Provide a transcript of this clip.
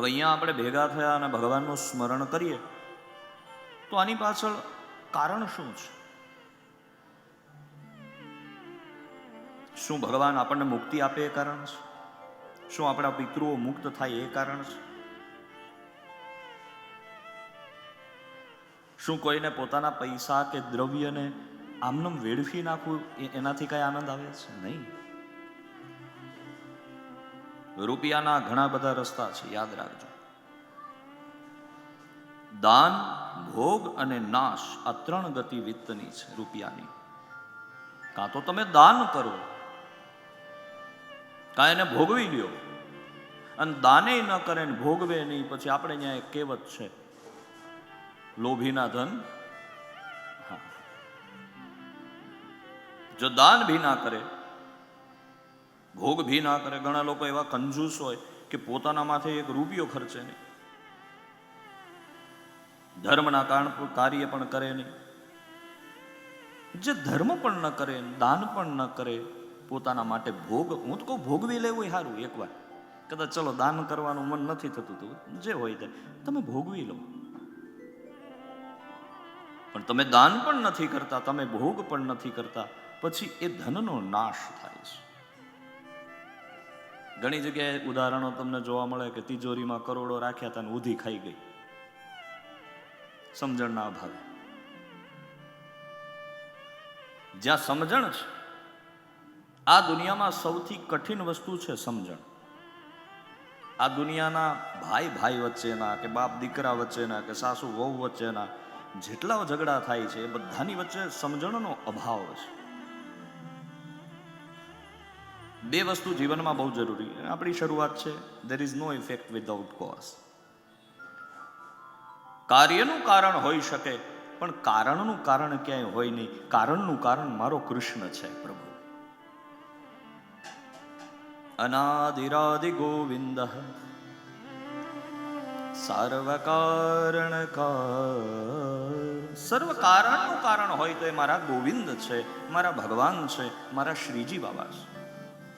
હવે અહીંયા આપણે ભેગા થયા અને ભગવાનનું સ્મરણ કરીએ, તો આની પાછળ કારણ શું છે? શું ભગવાન આપણને મુક્તિ આપે એ કારણ છે? શું આપણા પિતૃઓ મુક્ત થાય એ કારણ છે? શું કોઈને પોતાના પૈસા કે દ્રવ્યને આમનમ વેડફી નાખવું એનાથી કઈ આનંદ આવે છે? નહીં. રૂપિયાના ઘણા બધા રસ્તા છે, યાદ રાખજો. દાન, ભોગ અને નાશ આ ત્રણ ગતિ વિત્તની છે રૂપિયાની. કાં તો તમે દાન કરો, કાં એને ભોગવી લ્યો. અને દાને ન કરે ને ભોગવે નહીં, પછી આપણે અહીંયા એક કહેવત છે, લોભીના ધન. જો દાન ભી ના કરે ભોગ ભી ના કરે. ઘણા લોકો એવા કંજૂસ હોય કે પોતાના માથે એક રૂપિયો ખર્ચે નહીં. ધર્મના કારણ કાર્ય પણ કરે નહીં. જે ધર્મ પણ ન કરે, દાન પણ ન કરે, પોતાના માટે ભોગ, હું તો કહું ભોગવી લેવું સારું એકવાર. કદાચ ચલો દાન કરવાનું મન નથી થતું તું જે હોય તે, તમે ભોગવી લો. પણ તમે દાન પણ નથી કરતા, તમે ભોગ પણ નથી કરતા, પછી એ ધનનો નાશ થાય છે. ઘણી જગ્યાએ ઉદાહરણો તમને જોવા મળે કે તિજોરીમાં કરોડો રાખ્યા હતા ઉધી ખાઈ ગઈ. સમજણના અભાવે. જ્યાં સમજણ છે, આ દુનિયામાં સૌથી કઠિન વસ્તુ છે સમજણ. આ દુનિયાના ભાઈ ભાઈ વચ્ચેના કે બાપ દીકરા વચ્ચેના કે સાસુ વહુ વચ્ચેના જેટલા ઝઘડા થાય છે, એ બધાની વચ્ચે સમજણનો અભાવ છે બે વસ્તુ જીવનમાં બહુ જરૂરી આપણી શરૂઆત છે there is no effect without cause કાર્યનું કારણ હોઈ શકે, પણ કારણનું કારણ ક્યાંય હોય નહીં. કારણનું કારણ મારો કૃષ્ણ છે, પ્રભુ. અનાદિરાદિ ગોવિંદ. સર્વ કારણ સર્વ કારણનું કારણ હોય તો એ મારા ગોવિંદ છે, મારા ભગવાન છે, મારા શ્રીજી બાબા છે.